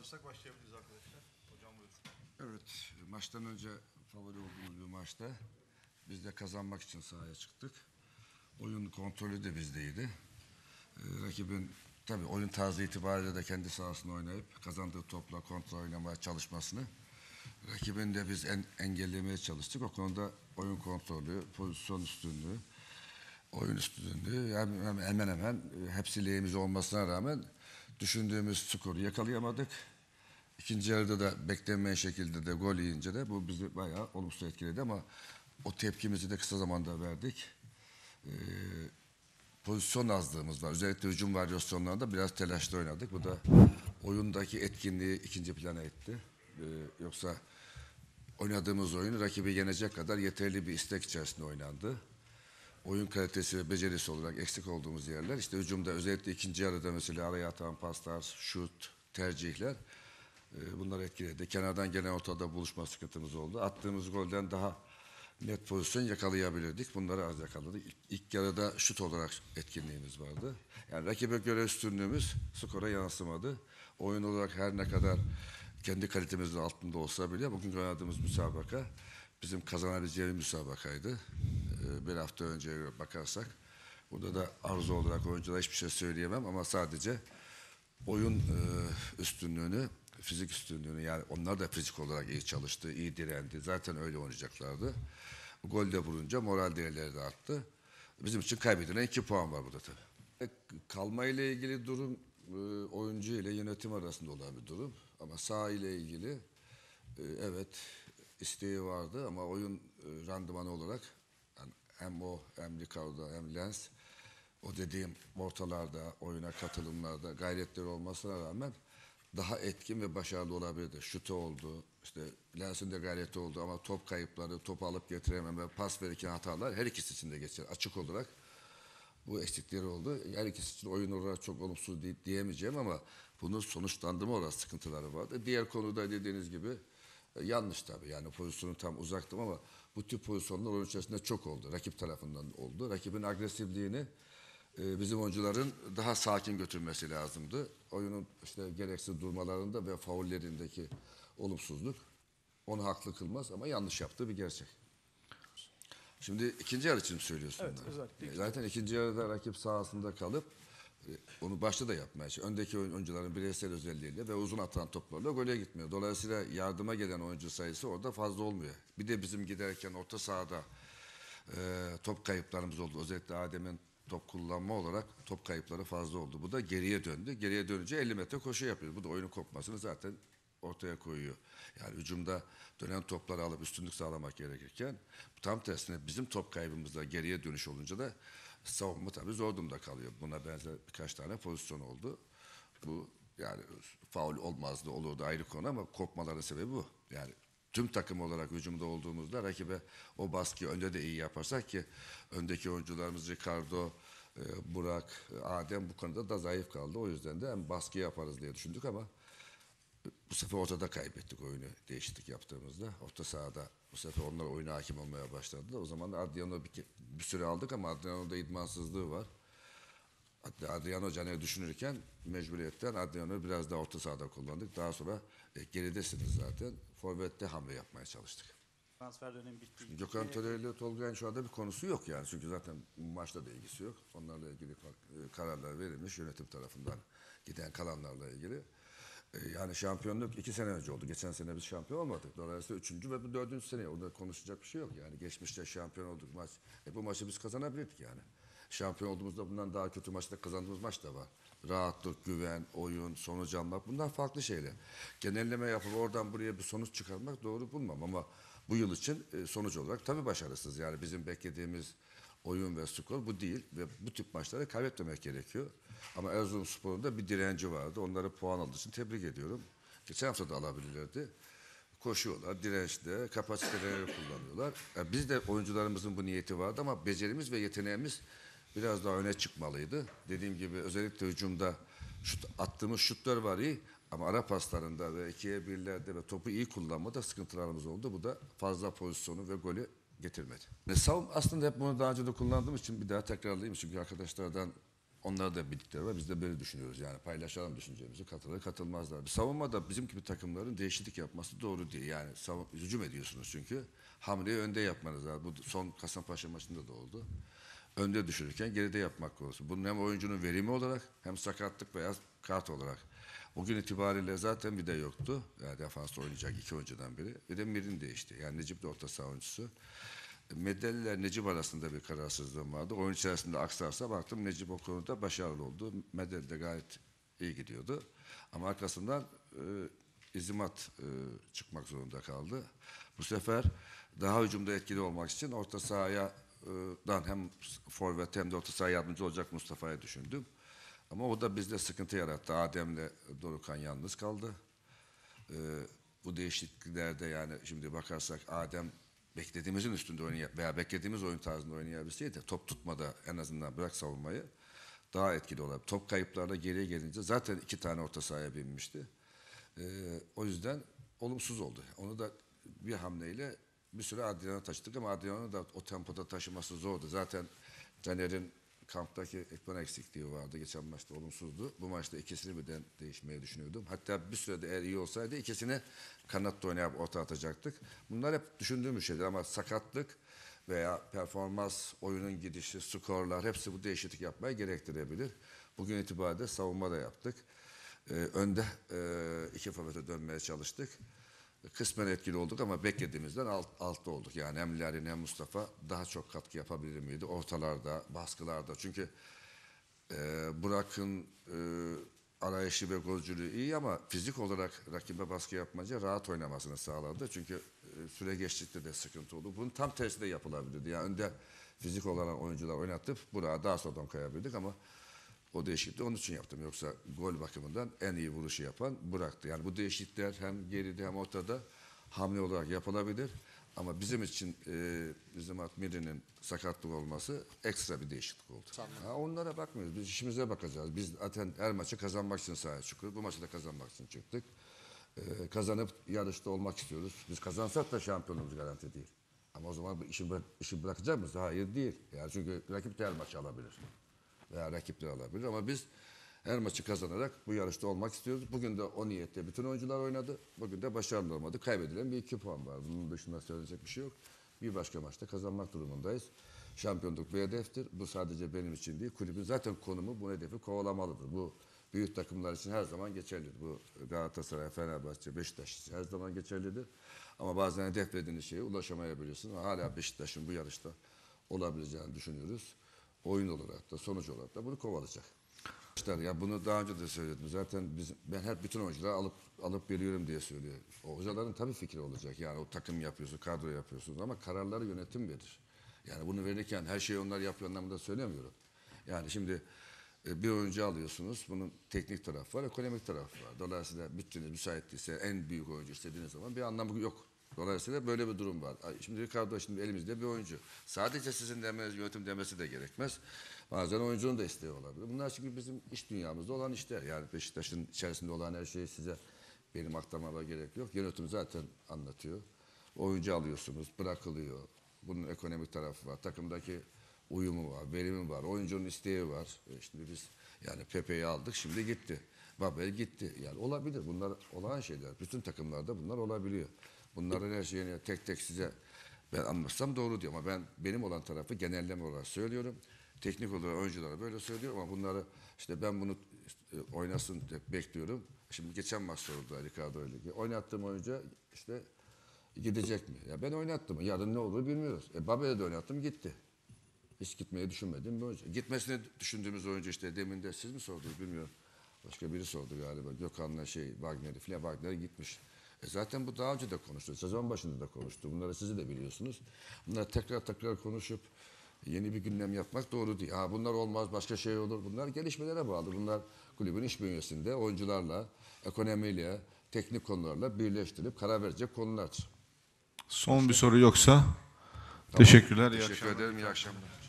alırsak başlayabiliriz arkadaşlar. Hocam buyursun. Evet, maçtan önce favori olduğumuz bir maçta biz de kazanmak için sahaya çıktık. Oyun kontrolü de bizdeydi. Ee, rakibin tabii oyun tarzı itibariyle de kendi sahasında oynayıp kazandığı topla kontrol oynamaya çalışmasını rakibin de biz en, engellemeye çalıştık. O konuda oyun kontrolü, pozisyon üstünlüğü, oyun üstünlüğü yani hemen hemen, hepsi lehimize olmasına rağmen düşündüğümüz skoru yakalayamadık. İkinci yarıda da beklenmeyen şekilde de gol yiyince de bu bizi bayağı olumsuz etkiledi ama o tepkimizi de kısa zamanda verdik. Ee, pozisyon azlığımız var. Özellikle hücum varyasyonlarında biraz telaşlı oynadık. Bu da oyundaki etkinliği ikinci plana etti. Ee, yoksa oynadığımız oyun rakibi yenecek kadar yeterli bir istek içerisinde oynandı. Oyun kalitesi ve becerisi olarak eksik olduğumuz yerler işte hücumda özellikle ikinci yarıda mesela araya atan paslar, şut, tercihler e, bunlar etkiledi. Kenardan gelen ortada buluşma sıkıntımız oldu. Attığımız golden daha net pozisyon yakalayabilirdik. Bunları az yakaladık. İlk, ilk yarıda şut olarak etkinliğimiz vardı. Yani rakibe göre üstünlüğümüz skora yansımadı. Oyun olarak her ne kadar kendi kalitemizin altında olsa bile bugün oynadığımız müsabaka bizim kazanabileceğimiz müsabakaydı. Ee, bir hafta önce bakarsak. Burada da arzu olarak oyunculara hiçbir şey söyleyemem ama sadece oyun e, üstünlüğünü, fizik üstünlüğünü yani onlar da fizik olarak iyi çalıştı, iyi direndi. Zaten öyle oynayacaklardı. Gol de vurunca moral değerleri de arttı. Bizim için kaybedilen iki puan var burada tabii. E, Kalma ile ilgili durum e, oyuncu ile yönetim arasında olan bir durum. Ama sağ ile ilgili e, evet isteği vardı ama oyun randımanı olarak yani hem o hem Ricardo hem Lens o dediğim ortalarda, oyuna katılımlarda gayretleri olmasına rağmen daha etkin ve başarılı olabilirdi. Şutu oldu, işte Lens'in de gayreti oldu ama top kayıpları, topu alıp getirememe, pas verirken hatalar her ikisi için de geçer. Açık olarak bu eksikleri oldu. Her ikisi için oyun olarak çok olumsuz di- diyemeyeceğim ama bunun sonuçlandırma olarak sıkıntıları vardı. Diğer konuda dediğiniz gibi e, yanlış tabii. Yani pozisyonu tam uzaktım ama bu tip pozisyonlar oyun içerisinde çok oldu. Rakip tarafından oldu. Rakibin agresifliğini bizim oyuncuların daha sakin götürmesi lazımdı. Oyunun işte gereksiz durmalarında ve faullerindeki olumsuzluk onu haklı kılmaz ama yanlış yaptığı bir gerçek. Şimdi ikinci yarı için söylüyorsun Evet, özellikle E, Zaten ikinci yarıda rakip sahasında kalıp e, onu başta da yapmaya çalışıyor. Öndeki oyun- oyuncuların bireysel özelliğiyle ve uzun atan toplarla gole gitmiyor. Dolayısıyla yardıma gelen oyuncu sayısı orada fazla olmuyor. Bir de bizim giderken orta sahada e, top kayıplarımız oldu. Özellikle Adem'in top kullanma olarak top kayıpları fazla oldu. Bu da geriye döndü. Geriye dönünce 50 metre koşu yapıyor. Bu da oyunun kopmasını zaten ortaya koyuyor. Yani hücumda dönen topları alıp üstünlük sağlamak gerekirken tam tersine bizim top kaybımızda geriye dönüş olunca da savunma tabii zor durumda kalıyor. Buna benzer birkaç tane pozisyon oldu. Bu yani faul olmazdı olurdu ayrı konu ama kopmaların sebebi bu. Yani tüm takım olarak hücumda olduğumuzda rakibe o baskıyı önde de iyi yaparsak ki öndeki oyuncularımız Ricardo, e, Burak, e, Adem bu konuda da zayıf kaldı. O yüzden de hem baskı yaparız diye düşündük ama bu sefer ortada kaybettik oyunu değişiklik yaptığımızda. Orta sahada bu sefer onlar oyuna hakim olmaya başladılar. O zaman Adriano bir, bir süre aldık ama Adriano'da idmansızlığı var. Adriano Caner'i düşünürken mecburiyetten Adriano'yu biraz daha orta sahada kullandık. Daha sonra e, geridesiniz zaten. Forvet'te hamle yapmaya çalıştık. Transfer dönemi bitti. Gökhan Töre ile Tolga'nın şu anda bir konusu yok yani. Çünkü zaten bu maçla da ilgisi yok. Onlarla ilgili e, kararlar verilmiş yönetim tarafından giden kalanlarla ilgili. E, Yani şampiyonluk iki sene önce oldu. Geçen sene biz şampiyon olmadık. Dolayısıyla üçüncü ve bu dördüncü sene. Orada konuşacak bir şey yok yani. Geçmişte şampiyon olduk maç. E bu maçı biz kazanabilirdik yani. Şampiyon olduğumuzda bundan daha kötü maçta kazandığımız maç da var. Rahatlık, güven, oyun, sonuç almak bunlar farklı şeyler. Genelleme yapıp oradan buraya bir sonuç çıkarmak doğru bulmam ama bu yıl için e, sonuç olarak tabii başarısız. Yani bizim beklediğimiz oyun ve skor bu değil ve bu tip maçları kaybetmemek gerekiyor. Ama Erzurumspor'un da bir direnci vardı. Onları puan aldığı için tebrik ediyorum. Geçen hafta da alabilirlerdi. Koşuyorlar, dirençte, kapasiteleri kullanıyorlar. Yani biz de oyuncularımızın bu niyeti vardı ama becerimiz ve yeteneğimiz biraz daha öne çıkmalıydı. Dediğim gibi özellikle hücumda şut, attığımız şutlar var iyi ama ara paslarında ve ikiye birlerde ve topu iyi kullanmada sıkıntılarımız oldu. Bu da fazla pozisyonu ve golü getirmedi. Ve savun aslında hep bunu daha önce de kullandığım için bir daha tekrarlayayım çünkü arkadaşlardan Onlar da bildikleri var. Biz de böyle düşünüyoruz. Yani paylaşalım düşüncemizi. Katılır katılmazlar. Savunmada bizim gibi takımların değişiklik yapması doğru değil. Yani savun, hücum ediyorsunuz çünkü. Hamleyi önde yapmanız lazım. Bu son Kasımpaşa maçında da oldu. Önde düşürürken geride yapmak konusu. Bunun hem oyuncunun verimi olarak hem sakatlık veya kart olarak. Bugün itibariyle zaten bir de yoktu. Yani defansta oynayacak iki oyuncudan biri. Bir de Mirin değişti. Yani Necip de orta saha oyuncusu. Medeliler Necip arasında bir kararsızlığım vardı. Oyun içerisinde aksarsa baktım Necip o konuda başarılı oldu. Medeli de gayet iyi gidiyordu. Ama arkasından e, İzimat e, çıkmak zorunda kaldı. Bu sefer daha hücumda etkili olmak için orta sahaya dan hem forvet hem de orta sahaya yardımcı olacak Mustafa'ya düşündüm. Ama o da bizde sıkıntı yarattı. Adem'le Dorukan yalnız kaldı. Bu değişikliklerde yani şimdi bakarsak Adem beklediğimizin üstünde oynaya veya beklediğimiz oyun tarzında oynayabilseydi top tutmada en azından bırak savunmayı daha etkili olabilir. Top kayıplarla geriye gelince zaten iki tane orta sahaya binmişti. O yüzden olumsuz oldu. Onu da bir hamleyle bir süre Adrian'a taşıdık ama Adrian'ı da o tempoda taşıması zordu. Zaten Caner'in kamptaki ekran eksikliği vardı. Geçen maçta olumsuzdu. Bu maçta ikisini birden değişmeyi düşünüyordum. Hatta bir sürede eğer iyi olsaydı ikisini kanatta oynayıp orta atacaktık. Bunlar hep düşündüğümüz şeyler ama sakatlık veya performans, oyunun gidişi, skorlar hepsi bu değişiklik yapmaya gerektirebilir. Bugün itibariyle savunma da yaptık. Ee, önde e, iki forvete dönmeye çalıştık. Kısmen etkili olduk ama beklediğimizden alt, altta olduk. Yani hem Larin hem Mustafa daha çok katkı yapabilir miydi? Ortalarda, baskılarda. Çünkü e, Burak'ın e, arayışı ve golcülüğü iyi ama fizik olarak rakibe baskı yapmaca rahat oynamasını sağladı. Çünkü e, süre geçtikçe de sıkıntı oldu. Bunun tam tersi de yapılabilirdi. Yani önde fizik olan oyuncular oynatıp Burak'ı daha sonradan koyabildik ama o değişikliği onun için yaptım. Yoksa gol bakımından en iyi vuruşu yapan Burak'tı. Yani bu değişiklikler hem geride hem ortada hamle olarak yapılabilir. Ama bizim için e, bizim Atmiri'nin sakatlık olması ekstra bir değişiklik oldu. Ha, onlara bakmıyoruz. Biz işimize bakacağız. Biz zaten her maçı kazanmak için sahaya çıkıyoruz. Bu maçı da kazanmak için çıktık. E, kazanıp yarışta olmak istiyoruz. Biz kazansak da şampiyonluğumuz garanti değil. Ama o zaman işi, bırak- işi bırakacak mıyız? Hayır değil. Yani çünkü rakip de her maçı alabilir veya rakipler alabilir ama biz her maçı kazanarak bu yarışta olmak istiyoruz. Bugün de o niyette bütün oyuncular oynadı. Bugün de başarılı olmadı. Kaybedilen bir iki puan var. Bunun dışında söyleyecek bir şey yok. Bir başka maçta kazanmak durumundayız. Şampiyonluk bir hedeftir. Bu sadece benim için değil. Kulübün zaten konumu bu hedefi kovalamalıdır. Bu büyük takımlar için her zaman geçerlidir. Bu Galatasaray, Fenerbahçe, Beşiktaş için her zaman geçerlidir. Ama bazen hedeflediğiniz şeye ulaşamayabilirsiniz. Ama hala Beşiktaş'ın bu yarışta olabileceğini düşünüyoruz. Oyun olarak da sonuç olarak da bunu kovalayacak. İşte ya bunu daha önce de söyledim. Zaten biz, ben hep bütün oyuncuları alıp alıp veriyorum diye söylüyorum. O hocaların tabii fikri olacak. Yani o takım yapıyorsun, kadro yapıyorsunuz ama kararları yönetim verir. Yani bunu verirken her şeyi onlar yapıyor anlamında söylemiyorum. Yani şimdi e, bir oyuncu alıyorsunuz. Bunun teknik tarafı var, ekonomik tarafı var. Dolayısıyla bütçeniz müsait değilse en büyük oyuncu istediğiniz zaman bir anlamı yok. Dolayısıyla böyle bir durum var. Şimdi Ricardo şimdi elimizde bir oyuncu. Sadece sizin demeniz, yönetim demesi de gerekmez. Bazen oyuncunun da isteği olabilir. Bunlar çünkü bizim iş dünyamızda olan işler. Yani Beşiktaş'ın içerisinde olan her şeyi size benim aktarmama gerek yok. Yönetim zaten anlatıyor. Oyuncu alıyorsunuz, bırakılıyor. Bunun ekonomik tarafı var. Takımdaki uyumu var, verimi var, oyuncunun isteği var. E şimdi biz yani Pepe'yi aldık, şimdi gitti. Babel gitti. Yani olabilir. Bunlar olan şeyler. Bütün takımlarda bunlar olabiliyor. Bunların her şeyini tek tek size ben anlatsam doğru diyor ama ben benim olan tarafı genelleme olarak söylüyorum. Teknik olarak oyunculara böyle söylüyorum ama bunları işte ben bunu e, oynasın bekliyorum. Şimdi geçen maç soruldu Ricardo ile. Oynattığım oyuncu işte gidecek mi? Ya ben oynattım. Yarın ne olur bilmiyoruz. E Babel'e de oynattım gitti. Hiç gitmeyi düşünmediğim bir oyuncu. Gitmesini düşündüğümüz oyuncu işte demin de siz mi sordunuz bilmiyorum. Başka biri sordu galiba. Gökhan'la şey Wagner'i filan Wagner gitmiş. E zaten bu daha önce de konuştu. Sezon başında da konuştu. Bunları siz de biliyorsunuz. Bunlar tekrar tekrar konuşup yeni bir gündem yapmak doğru değil. Ha bunlar olmaz başka şey olur. Bunlar gelişmelere bağlı. Bunlar kulübün iş bünyesinde oyuncularla, ekonomiyle, teknik konularla birleştirip karar verecek konular. Son bir soru yoksa teşekkürler. iyi Teşekkür akşamlar. ederim. İyi akşamlar.